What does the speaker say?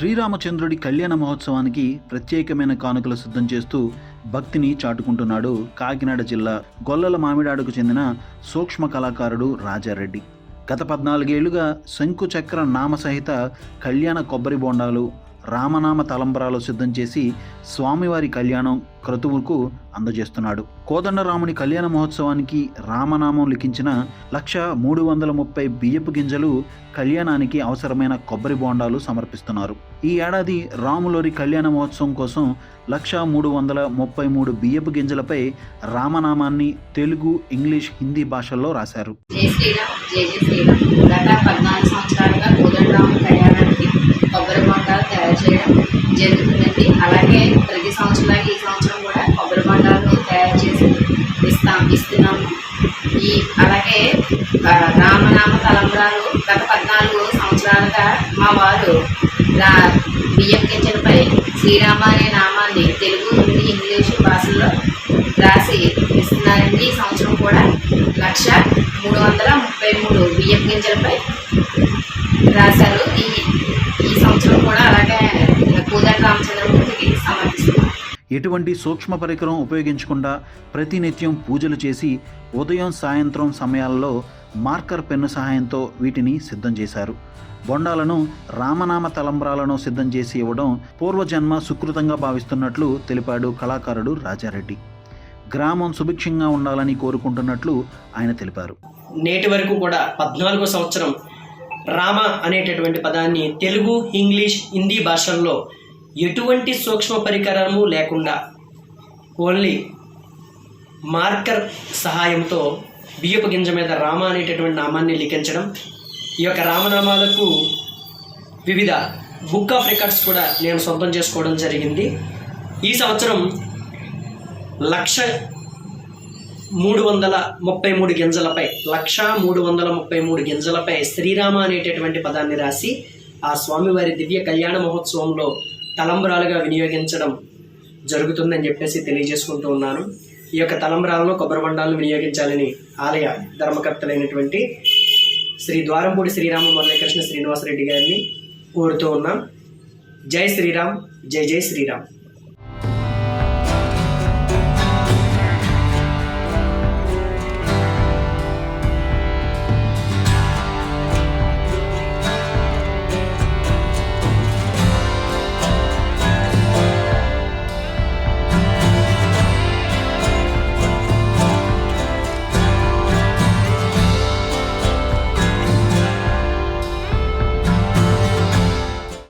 శ్రీరామచంద్రుడి కళ్యాణ మహోత్సవానికి ప్రత్యేకమైన కానుకలు సిద్ధం చేస్తూ భక్తిని చాటుకుంటున్నాడు కాకినాడ జిల్లా గొల్లల మామిడాడుకు చెందిన సూక్ష్మ కళాకారుడు రాజారెడ్డి. గత పద్నాలుగేళ్ళుగా శంకు చక్ర నామ సహిత కళ్యాణ కొబ్బరి బొండాలు రామనామ తలంబరాలు సిద్ధం చేసి స్వామివారి కళ్యాణం క్రతువుకు అందజేస్తున్నాడు. కోదండరాముని కళ్యాణ మహోత్సవానికి రామనామం లిఖించిన లక్ష మూడు వందల ముప్పై బియ్యపు గింజలు కళ్యాణానికి అవసరమైన కొబ్బరి బోండాలు సమర్పిస్తున్నారు. ఈ ఏడాది రాములోరి కళ్యాణ మహోత్సవం కోసం లక్ష మూడు వందల ముప్పై మూడు బియ్యపు గింజలపై రామనామాన్ని తెలుగు ఇంగ్లీష్ హిందీ భాషల్లో రాశారు. జై శ్రీరామ్ జై జై శ్రీరామ్. గత సంవత్సరాలుగా చేయడం జరుగుతుందండి. అలాగే ప్రతి సంవత్సరానికి ఈ సంవత్సరం కూడా కొబ్బరి బొండాలను తయారు చేసి ఇస్తాం ఇస్తున్నాము. ఈ అలాగే రామనామ తలంబరాలు గత పద్నాలుగు సంవత్సరాలుగా మా వారు రా బియ్యం గింజలపై శ్రీరామ అనే నామాన్ని తెలుగు హిందీ ఇంగ్లీషు భాషల్లో రాసి ఇస్తున్నారండి. ఈ సంవత్సరం కూడా లక్ష మూడు వందల ముప్పై మూడు బియ్యం గింజలపై రాశారు. ఈ ఈ సంవత్సరం కూడా అలాగే ఎటువంటి సూక్ష్మ పరికరం ఉపయోగించకుండా ప్రతినిత్యం పూజలు చేసి ఉదయం సాయంత్రం సమయాల్లో మార్కర్ పెన్ను సహాయంతో వీటిని సిద్ధం చేశారు. బొండాలను రామనామ తలంబ్రాలను సిద్ధం చేసి ఇవ్వడం పూర్వజన్మ సుకృతంగా భావిస్తున్నట్లు తెలిపాడు కళాకారుడు రాజారెడ్డి. గ్రామం సుభిక్షంగా ఉండాలని కోరుకుంటున్నట్లు ఆయన తెలిపారు. నేటి వరకు కూడా పద్నాలుగో సంవత్సరం రామ అనేటటువంటి పదాన్ని తెలుగు ఇంగ్లీష్ హిందీ భాషల్లో ఎటువంటి సూక్ష్మ పరికరము లేకుండా ఓన్లీ మార్కర్ సహాయంతో బియ్యపు గింజ మీద రామ అనేటటువంటి నామాన్ని లిఖించడం ఈ యొక్క రామనామాలకు వివిధ బుక్ ఆఫ్ రికార్డ్స్ కూడా నేను సొంతం చేసుకోవడం జరిగింది. ఈ సంవత్సరం లక్ష మూడు వందల ముప్పై మూడు గింజలపై లక్ష మూడు వందల ముప్పై మూడు గింజలపై శ్రీరామ అనేటటువంటి పదాన్ని రాసి ఆ స్వామివారి దివ్య కళ్యాణ మహోత్సవంలో తలంబరాలుగా వినియోగించడం జరుగుతుందని చెప్పేసి తెలియజేసుకుంటూ ఉన్నాను. ఈ యొక్క తలంబరాలను కొబ్బరి బండాలను వినియోగించాలని ఆలయ ధర్మకర్తలైనటువంటి శ్రీ ద్వారంపూడి శ్రీరామ మురళీకృష్ణ శ్రీనివాసరెడ్డి గారిని కోరుతూ ఉన్నాం. జై శ్రీరామ్ జై జై శ్రీరామ్.